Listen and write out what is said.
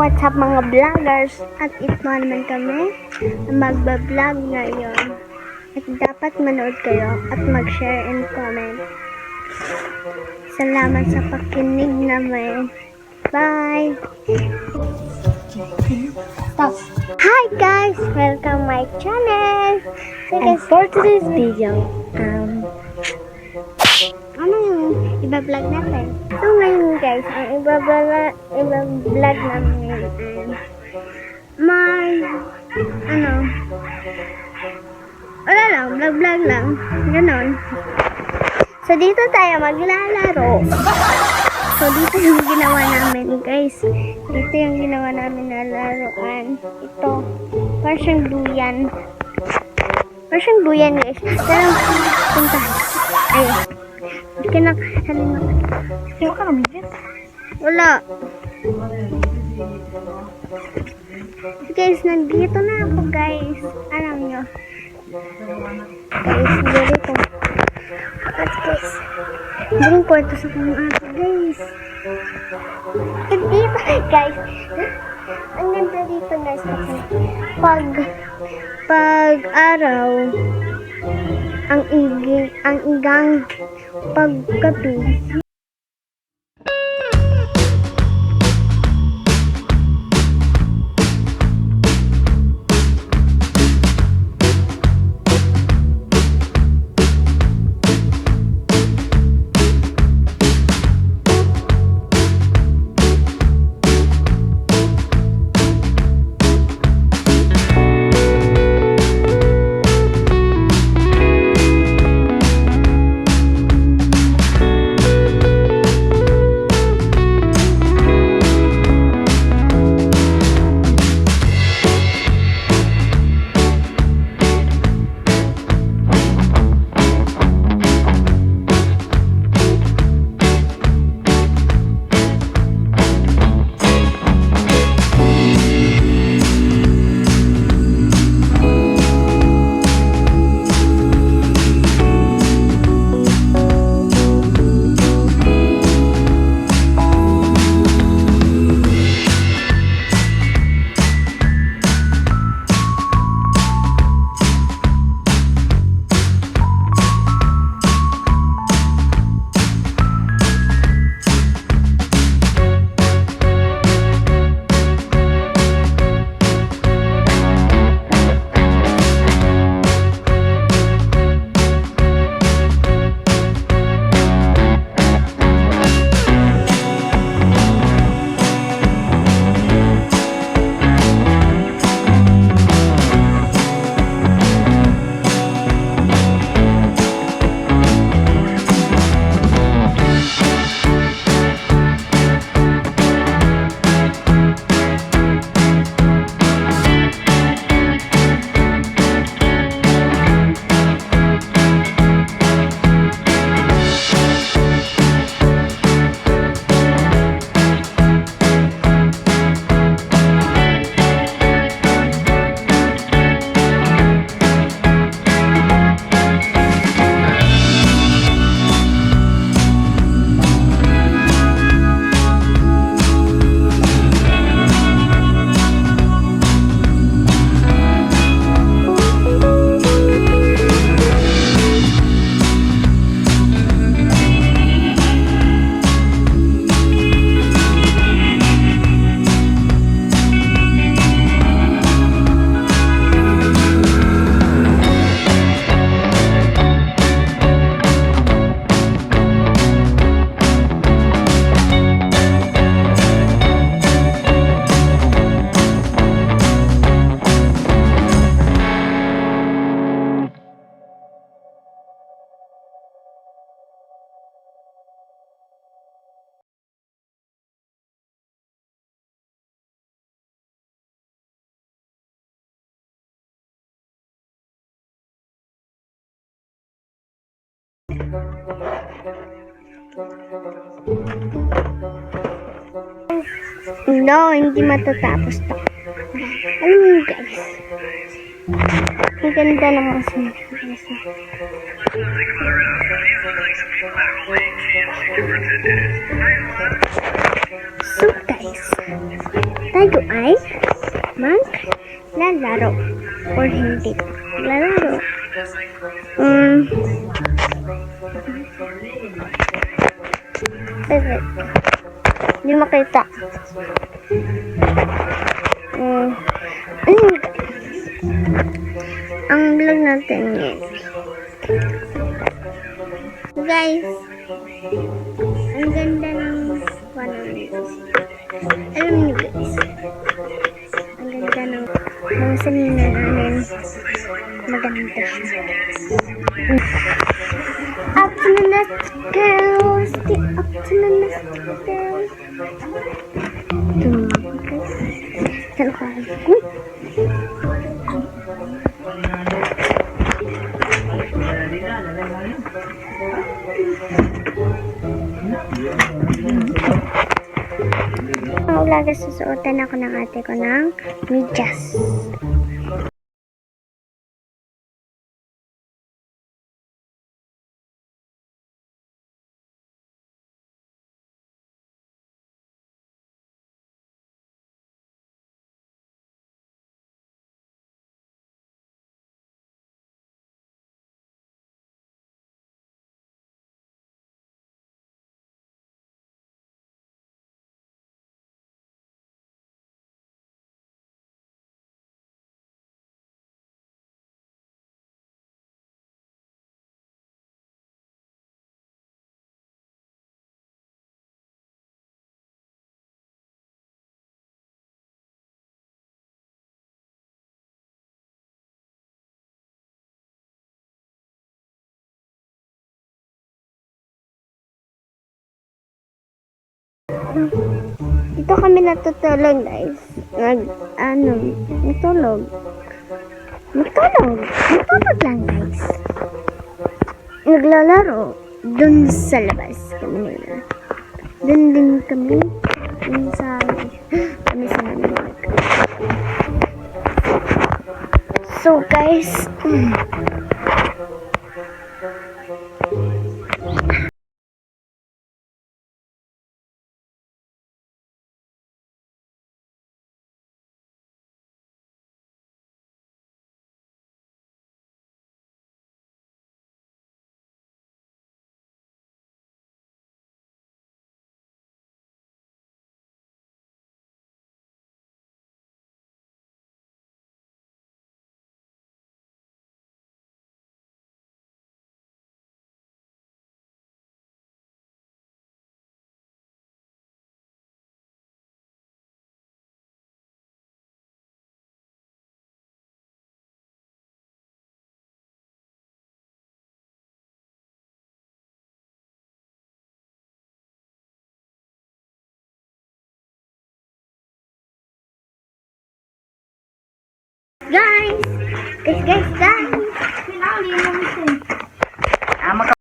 what's up mga vloggers? At ito naman kami magbablog ngayon. At dapat manood kayo at mag-share and comment. Salamat sa pakinig namin. Bye! Stop! Hi guys! Welcome my channel! So guys, for today's video, um, yung iba-vlog natin? So ngayon guys, ang iba-vlog, iba-vlog namin um, may, ano, wala lang, vlog-vlog lang, ganon. So dito tayo maglalaro. So dito yung ginawa namin guys. Dito yung ginawa namin na laruan. Ito, parang duyan. Parang duyan guys. Pero punta. Ayun. Ka na. Ayaw ka namigit. Wala. Guys, nandito na ako guys. Alam nyo. Guys, dito. At guys, yung kwarto sa kong ako guys. Dito guys. Ang ganda dito guys. Pag pag araw ang igi ang igang paggabi No, hindi matatapos to. Alam yun, guys. Ang ganda ng mga sinilas. So guys, tayo ay maglalaro or hindi Bakit? Hindi makita. Um, ayun. Ang vlog natin ngayon. Guys, ang ganda ng panahon. Alam niyo guys, ang ganda ng mga salina namin. Maganda siya. Alam ko? Ang ulaga susuotan ako ng ate ko ng medyas. Dito kami natutulog guys. Nag, ano, natulog. Matulog. Matulog lang guys. Naglalaro. Dun sa labas kami nila. Dun din kami. Dun sa, kami sa namin. So guys, guys, guys, guys, guys. Sinali mo ito.